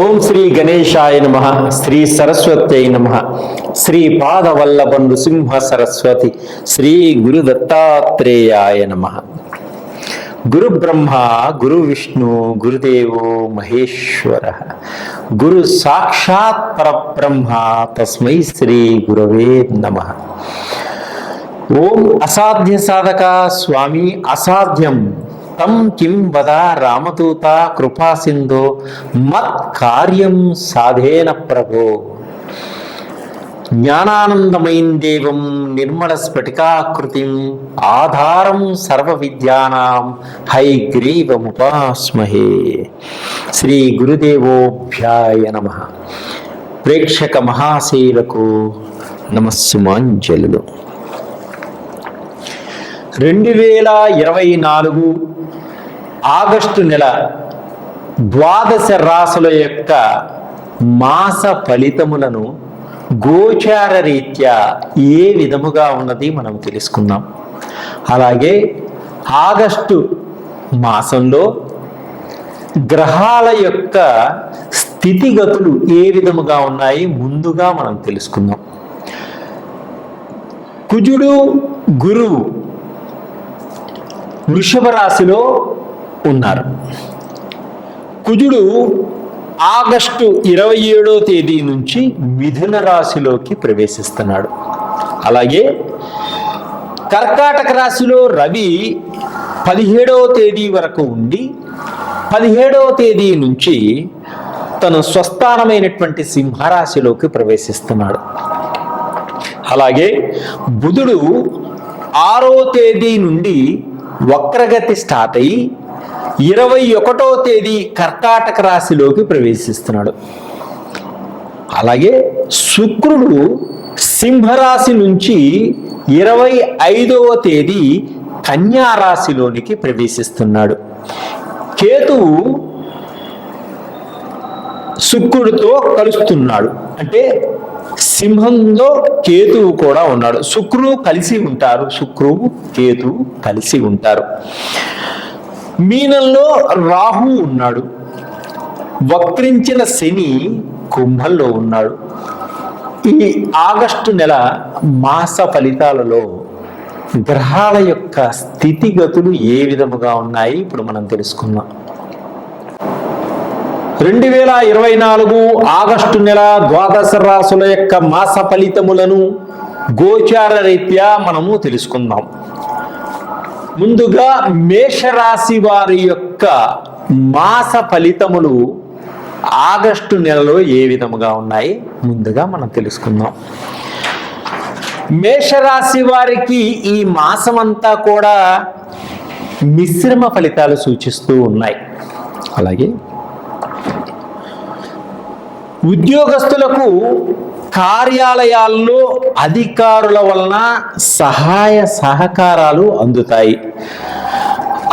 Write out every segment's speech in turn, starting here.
ఓం శ్రీ గణేశాయ నమ శ్రీ సరస్వత్యై నమ శ్రీ పాదవల్లభ నృసింహ సరస్వతి శ్రీ గురు దత్తాత్రేయాయ నమ. గురు బ్రహ్మ గురు విష్ణు గురుదేవో మహేశ్వర గురు సాక్షాత్ పరబ్రహ్మ తస్మై శ్రీ గురవే నమ. ఓం అసాధ్య సాధక స్వామి అసాధ్యం. తం కిం వద రామదూత కృపా సింధో మత్ కార్యం సాధేన ప్రభో. జ్ఞానానందమైన దేవం నిర్మల స్ఫటికాకృతిం ఆధారం సర్వ విద్యానాం హైగ్రీవముపాస్మహే శ్రీ గురుదేవోభ్యాయ నమ. ప్రేక్షక మహాశైలకు నమస్సుమాంజలు. రెండు వేల ఇరవై నాలుగు ఆగస్టు నెల ద్వాదశ రాసుల యొక్క మాస ఫలితములను గోచార రీత్యా ఏ విధముగా ఉన్నది మనం తెలుసుకుందాం. అలాగే ఆగస్టు మాసంలో గ్రహాల యొక్క స్థితిగతులు ఏ విధముగా ఉన్నాయి ముందుగా మనం తెలుసుకుందాం. కుజుడు గురువు వృషభ రాశిలో ఉన్నారు. కుజుడు ఆగస్టు ఇరవై ఏడో తేదీ నుంచి మిథున రాశిలోకి ప్రవేశిస్తున్నాడు. అలాగే కర్కాటక రాశిలో రవి పదిహేడవ తేదీ వరకు ఉండి పదిహేడవ తేదీ నుంచి తన స్వస్థానమైనటువంటి సింహరాశిలోకి ప్రవేశిస్తున్నాడు. అలాగే బుధుడు ఆరో తేదీ నుండి వక్రగతి స్టార్ట్ అయ్యి ఇరవై ఒకటో తేదీ కర్కాటక రాశిలోకి ప్రవేశిస్తున్నాడు. అలాగే శుక్రుడు సింహరాశి నుంచి ఇరవై ఐదవ తేదీ కన్యారాశిలోనికి ప్రవేశిస్తున్నాడు. కేతువు శుక్రుడితో కలుస్తున్నాడు. అంటే సింహంలో కేతువు కూడా ఉన్నాడు. శుక్రుడు కలిసి ఉంటారు. శుక్రువు కేతువు కలిసి ఉంటారు. మీనంలో రాహు ఉన్నాడు. వక్రించిన శని కుంభంలో ఉన్నాడు. ఈ ఆగస్టు నెల మాస ఫలితాలలో గ్రహాల యొక్క స్థితిగతులు ఏ విధముగా ఉన్నాయి? ఇప్పుడు మనం తెలుసుకుందాం. రెండు వేల ఇరవై నాలుగు ఆగస్టు నెల ద్వాదశ రాసుల యొక్క మాస ఫలితములను గోచార రీత్యా మనము తెలుసుకుందాం. ముందుగా మేషరాశి వారి యొక్క మాస ఫలితములు ఆగస్టు నెలలో ఏ విధముగా ఉన్నాయి? ముందుగా మనం తెలుసుకుందాం. మేషరాశి వారికి ఈ మాసం అంతా కూడా మిశ్రమ ఫలితాలు సూచిస్తూ ఉన్నాయి. అలాగే ఉద్యోగస్తులకు కార్యాలయాల్లో అధికారుల వలన సహాయ సహకారాలు అందుతాయి.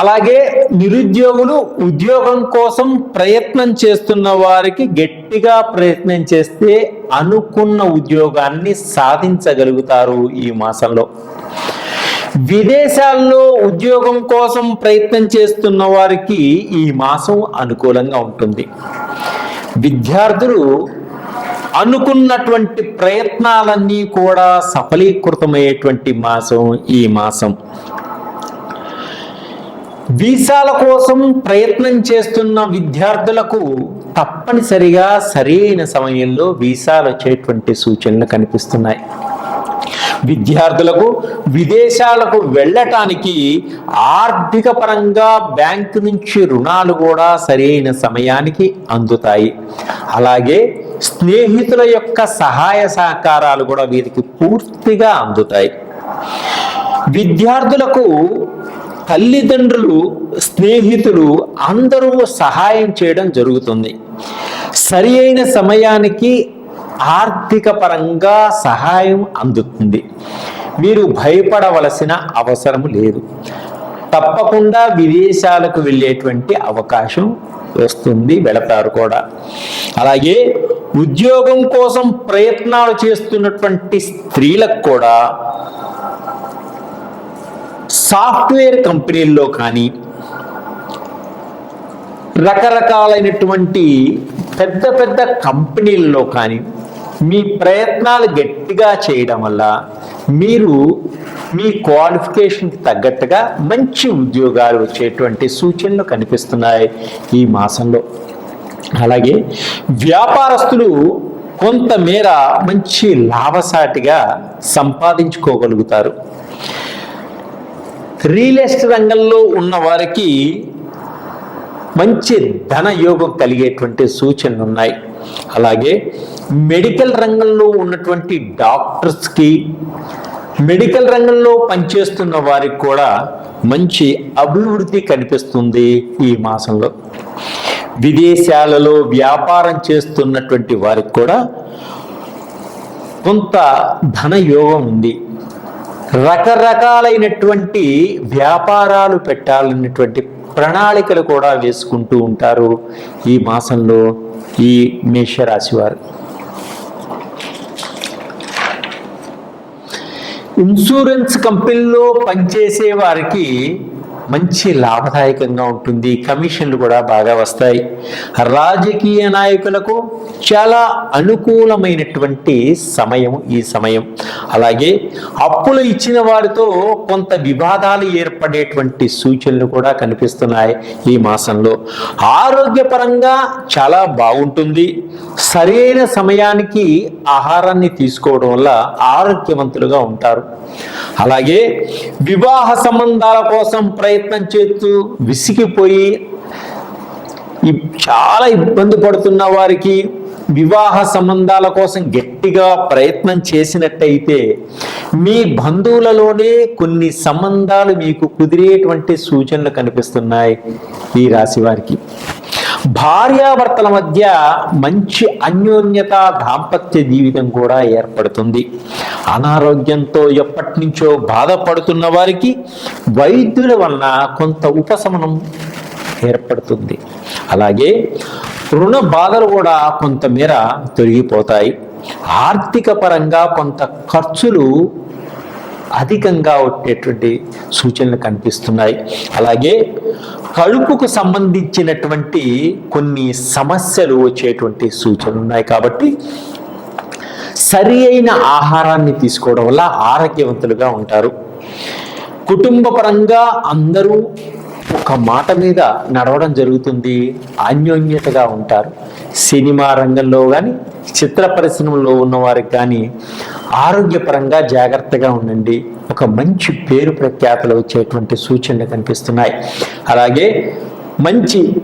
అలాగే నిరుద్యోగులు ఉద్యోగం కోసం ప్రయత్నం చేస్తున్న వారికి గట్టిగా ప్రయత్నం చేస్తే అనుకున్న ఉద్యోగాన్ని సాధించగలుగుతారు ఈ మాసంలో. విదేశాల్లో ఉద్యోగం కోసం ప్రయత్నం చేస్తున్న వారికి ఈ మాసం అనుకూలంగా ఉంటుంది. విద్యార్థులు అనుకున్నటువంటి ప్రయత్నాలన్నీ కూడా సఫలీకృతమయ్యేటువంటి మాసం ఈ మాసం. వీసాల కోసం ప్రయత్నం చేస్తున్న విద్యార్థులకు తప్పనిసరిగా సరైన సమయంలో వీసాలు వచ్చేటువంటి సూచనలు కనిపిస్తున్నాయి. విద్యార్థులకు విదేశాలకు వెళ్ళటానికి ఆర్థిక పరంగా బ్యాంకు నుంచి రుణాలు కూడా సరైన సమయానికి అందుతాయి. అలాగే స్నేహితుల యొక్క సహాయ సహకారాలు కూడా వీరికి పూర్తిగా అందుతాయి. విద్యార్థులకు తల్లిదండ్రులు స్నేహితులు అందరూ సహాయం చేయడం జరుగుతుంది. సరి అయిన సమయానికి ఆర్థిక పరంగా సహాయం అందుతుంది. మీరు భయపడవలసిన అవసరం లేదు. తప్పకుండా విదేశాలకు వెళ్ళేటువంటి అవకాశం వస్తుంది వెళతారు కూడా. అలాగే ఉద్యోగం కోసం ప్రయత్నాలు చేస్తున్నటువంటి స్త్రీలకు కూడా సాఫ్ట్వేర్ కంపెనీల్లో కానీ రకరకాలైనటువంటి పెద్ద పెద్ద కంపెనీల్లో కానీ మీ ప్రయత్నాలు గట్టిగా చేయడం వల్ల మీరు మీ క్వాలిఫికేషన్కి తగ్గట్టుగా మంచి ఉద్యోగాలు వచ్చేటువంటి సూచనలు కనిపిస్తున్నాయి ఈ మాసంలో. అలాగే వ్యాపారస్తులు కొంతమేర మంచి లాభసాటిగా సంపాదించుకోగలుగుతారు. రియల్ ఎస్టేట్ రంగంలో ఉన్న వారికి మంచి ధన యోగం కలిగేటువంటి సూచనలు ఉన్నాయి. అలాగే మెడికల్ రంగంలో ఉన్నటువంటి డాక్టర్స్కి మెడికల్ రంగంలో పనిచేస్తున్న వారికి కూడా మంచి అభివృద్ధి కనిపిస్తుంది ఈ మాసంలో. విదేశాలలో వ్యాపారం చేస్తున్నటువంటి వారికి కూడా కొంత ధన యోగం ఉంది. రకరకాలైనటువంటి వ్యాపారాలు పెట్టాలన్నటువంటి ప్రణాళికలు కూడా వేసుకుంటూ ఉంటారు ఈ మాసంలో ఈ మేషరాశి వారు. ఇన్సూరెన్స్ కంపెనీలో పనిచేసే వారికి మంచి లాభదాయకంగా ఉంటుంది. కమిషన్లు కూడా బాగా వస్తాయి. రాజకీయ నాయకులకు చాలా అనుకూలమైనటువంటి సమయం ఈ సమయం. అలాగే అప్పులు ఇచ్చిన వారితో కొంత వివాదాలు ఏర్పడేటువంటి సూచనలు కూడా కనిపిస్తున్నాయి ఈ మాసంలో. ఆరోగ్యపరంగా చాలా బాగుంటుంది. సరైన సమయానికి ఆహారాన్ని తీసుకోవడం వల్ల ఆరోగ్యవంతులుగా ఉంటారు. అలాగే వివాహ సంబంధాల కోసం ప్రయత్నం ప్రయత్నం చేస్తూ విసిగిపోయి చాలా ఇబ్బంది పడుతున్న వారికి వివాహ సంబంధాల కోసం గట్టిగా ప్రయత్నం చేసినట్టయితే మీ బంధువులలోనే కొన్ని సంబంధాలు మీకు కుదిరేటువంటి సూచనలు కనిపిస్తున్నాయి ఈ రాశి వారికి. భార్యాభర్తల మధ్య మంచి అన్యోన్యత దాంపత్య జీవితం కూడా ఏర్పడుతుంది. అనారోగ్యంతో ఎప్పటి నుంచో బాధపడుతున్న వారికి వైద్యుల వలన కొంత ఉపశమనం ఏర్పడుతుంది. అలాగే రుణ బాధలు కూడా కొంతమేర తొలగిపోతాయి. ఆర్థిక పరంగా కొంత ఖర్చులు అధికంగా ఉండేటువంటి సూచనలు కనిపిస్తున్నాయి. అలాగే కడుపుకు సంబంధించినటువంటి కొన్ని సమస్యలు వచ్చేటువంటి సూచనలు ఉన్నాయి కాబట్టి సరి అయిన ఆహారాన్ని తీసుకోవడం వల్ల ఆరోగ్యవంతులుగా ఉంటారు. కుటుంబ పరంగా అందరూ ఒక మాట మీద నడవడం జరుగుతుంది. అన్యోన్యతగా ఉంటారు. సినిమా రంగంలో కానీ చిత్ర పరిశ్రమలో ఉన్నవారికి కానీ ఆరోగ్యపరంగా జాగ్రత్తగా ఉండండి. ఒక మంచి పేరు ప్రఖ్యాతలు వచ్చేటువంటి సూచనలు కనిపిస్తున్నాయి. అలాగే మంచి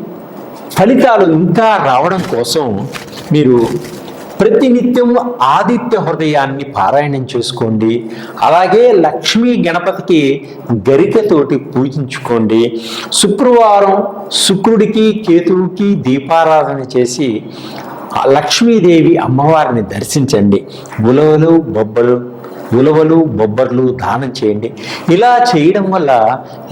ఫలితాలు ఇంకా రావడం కోసం మీరు ప్రతినిత్యం ఆదిత్య హృదయాన్ని పారాయణం చేసుకోండి. అలాగే లక్ష్మీ గణపతికి గరికతోటి పూజించుకోండి. శుక్రవారం శుక్రుడికి కేతువుకి దీపారాధన చేసి లక్ష్మీదేవి అమ్మవారిని దర్శించండి. ఉలవలు బొబ్బలు ఉలవలు బొబ్బర్లు దానం చేయండి. ఇలా చేయడం వల్ల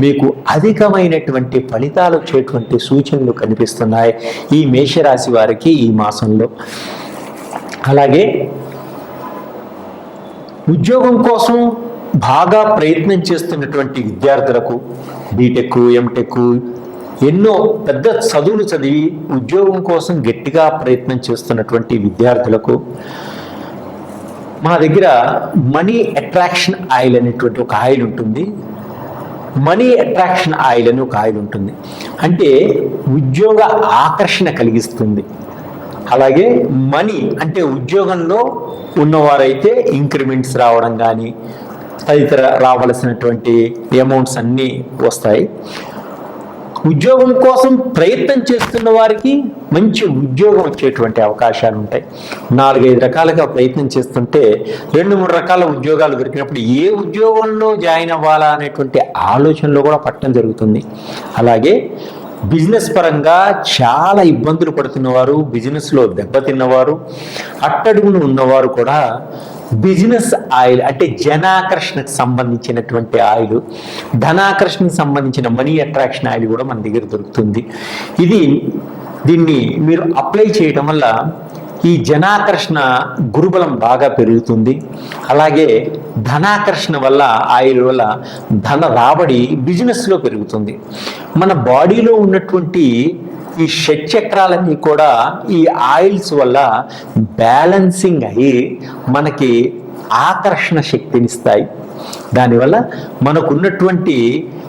మీకు అధికమైనటువంటి ఫలితాలు వచ్చేటువంటి సూచనలు కనిపిస్తున్నాయి ఈ మేషరాశి వారికి ఈ మాసంలో. అలాగే ఉద్యోగం కోసం బాగా ప్రయత్నం చేస్తున్నటువంటి విద్యార్థులకు బీటెక్ ఎంటెక్ ఎన్నో పెద్ద చదువులు చదివి ఉద్యోగం కోసం గట్టిగా ప్రయత్నం చేస్తున్నటువంటి విద్యార్థులకు మా దగ్గర మనీ అట్రాక్షన్ ఆయిల్ అనేటువంటి ఒక ఆయిల్ ఉంటుంది. మనీ అట్రాక్షన్ ఆయిల్ అని ఒక ఆయిల్ ఉంటుంది. అంటే ఉద్యోగ ఆకర్షణ కలిగిస్తుంది. అలాగే మనీ అంటే ఉద్యోగంలో ఉన్నవారైతే ఇంక్రిమెంట్స్ రావడం కానీ తదితర రావలసినటువంటి అమౌంట్స్ అన్నీ వస్తాయి. ఉద్యోగం కోసం ప్రయత్నం చేస్తున్న వారికి మంచి ఉద్యోగం వచ్చేటువంటి అవకాశాలు ఉంటాయి. నాలుగైదు రకాలుగా ప్రయత్నం చేస్తుంటే రెండు మూడు రకాల ఉద్యోగాలు దొరికినప్పుడు ఏ ఉద్యోగంలో జాయిన్ అవ్వాలా అనేటువంటి ఆలోచనలో కూడా పట్టడం జరుగుతుంది. అలాగే బిజినెస్ పరంగా చాలా ఇబ్బందులు పడుతున్నవారు బిజినెస్లో దెబ్బతిన్నవారు అట్టడుగున ఉన్నవారు కూడా బిజినెస్ ఆయిల్ అంటే జనాకర్షణకు సంబంధించినటువంటి ఆయిల్ ధనాకర్షణకు సంబంధించిన మనీ అట్రాక్షన్ ఆయిల్ కూడా మన దగ్గర దొరుకుతుంది. ఇది దీన్ని మీరు అప్లై చేయడం వల్ల ఈ జనాకర్షణ గురుబలం బాగా పెరుగుతుంది. అలాగే ధనాకర్షణ వల్ల ఆయిల్ వల్ల ధన రాబడి బిజినెస్లో పెరుగుతుంది. మన బాడీలో ఉన్నటువంటి ఈ షట్చక్రాలన్నీ కూడా ఈ ఆయిల్స్ వల్ల బ్యాలెన్సింగ్ అయ్యి మనకి ఆకర్షణ శక్తినిస్తాయి దానివల్ల మనకున్నటువంటి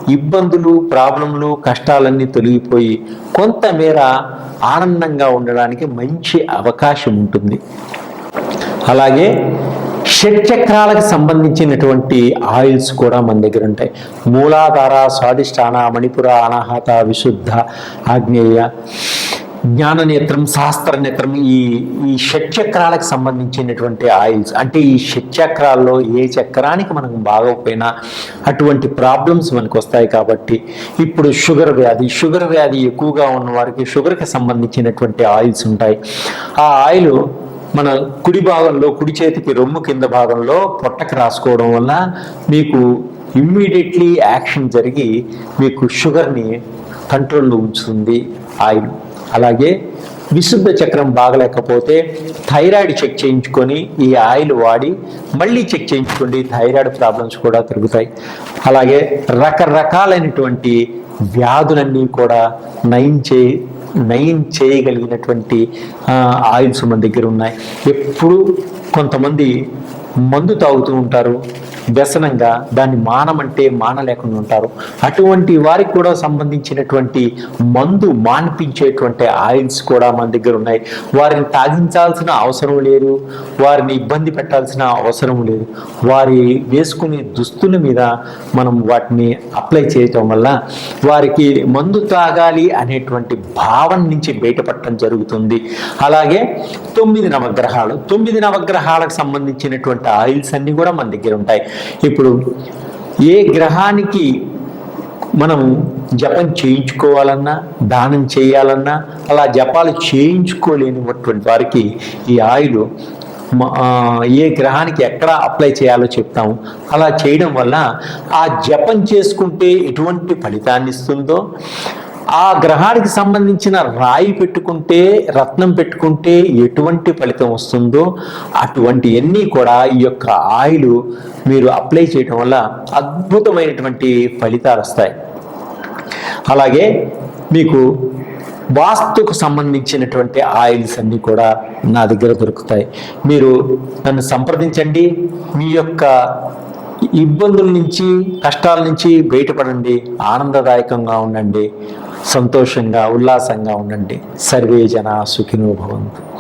ఇబ్బందులు ప్రాబ్లంలు కష్టాలన్నీ తొలగిపోయి కొంతమేర ఆనందంగా ఉండడానికి మంచి అవకాశం ఉంటుంది. అలాగే షట్చక్రాలకు సంబంధించినటువంటి ఆయిల్స్ కూడా మన దగ్గర ఉంటాయి. మూలాధార స్వాదిష్టాన మణిపుర అనాహత విశుద్ధ ఆగ్నేయ జ్ఞాననేత్రం శాస్త్రనేత్రం ఈ ఈ షట్చక్రాలకు సంబంధించినటువంటి ఆయిల్స్. అంటే ఈ షట్చక్రాల్లో ఏ చక్రానికి మనకు బాగోకపోయినా అటువంటి ప్రాబ్లమ్స్ మనకు వస్తాయి కాబట్టి ఇప్పుడు షుగర్ వ్యాధి షుగర్ వ్యాధి ఎక్కువగా ఉన్న వారికి షుగర్కి సంబంధించినటువంటి ఆయిల్స్ ఉంటాయి. ఆ ఆయిల్ మన కుడి భాగంలో కుడి చేతికి రొమ్ము కింద భాగంలో పొట్టకు రాసుకోవడం వల్ల మీకు ఇమ్మీడియట్లీ యాక్షన్ జరిగి మీకు షుగర్ని కంట్రోల్లో ఉంచుతుంది ఆయిల్. అలాగే విశుద్ధ చక్రం బాగలేకపోతే థైరాయిడ్ చెక్ చేయించుకొని ఈ ఆయిల్ వాడి మళ్ళీ చెక్ చేయించుకోండి థైరాయిడ్ ప్రాబ్లమ్స్ కూడా తిరుగుతాయి అలాగే రకరకాలైనటువంటి వ్యాధులన్నీ కూడా నయం చే నయం చేయగలిగినటువంటి ఆయిల్స్ మన దగ్గర ఉన్నాయి. ఎప్పుడు కొంతమంది మందు తాగుతూ ఉంటారు. వ్యసనంగా దాన్ని మానమంటే మానలేకుండా ఉంటారు. అటువంటి వారికి కూడా సంబంధించినటువంటి మందు మాన్పించేటువంటి ఆయిల్స్ కూడా మన దగ్గర ఉన్నాయి. వారిని తాగించాల్సిన అవసరం లేదు. వారిని ఇబ్బంది పెట్టాల్సిన అవసరం లేదు. వారి వేసుకునే దుస్తుల మీద మనం వాటిని అప్లై చేయటం వల్ల వారికి మందు తాగాలి అనేటువంటి భావం నుంచి బయటపడటం జరుగుతుంది. అలాగే తొమ్మిది నవగ్రహాలు తొమ్మిది నవగ్రహాలకు సంబంధించినటువంటి ఆయిల్స్ అన్నీ కూడా మన దగ్గర ఉంటాయి. ఇప్పుడు ఏ గ్రహానికి మనం జపం చేయించుకోవాలన్నా దానం చేయాలన్నా అలా జపాలు చేయించుకోలేనిటువంటి వారికి ఈ ఆయిల్ ఏ గ్రహానికి ఎక్కడ అప్లై చేయాలో చెప్తాము. అలా చేయడం వల్ల ఆ జపం చేసుకుంటే ఎటువంటి ఫలితాన్ని ఇస్తుందో ఆ గ్రహానికి సంబంధించిన రాయి పెట్టుకుంటే రత్నం పెట్టుకుంటే ఎటువంటి ఫలితం వస్తుందో అటువంటి అన్నీ కూడా ఈ యొక్క ఆయిల్ మీరు అప్లై చేయడం వల్ల అద్భుతమైనటువంటి ఫలితాలు వస్తాయి. అలాగే మీకు వాస్తుకు సంబంధించినటువంటి ఆయిల్స్ అన్నీ కూడా నా దగ్గర దొరుకుతాయి. మీరు నన్ను సంప్రదించండి. మీ యొక్క ఇబ్బందుల నుంచి కష్టాల నుంచి బయటపడండి. ఆనందదాయకంగా ఉండండి. సంతోషంగా ఉల్లాసంగా ఉండండి. సర్వే జన సుఖినో భవంతు.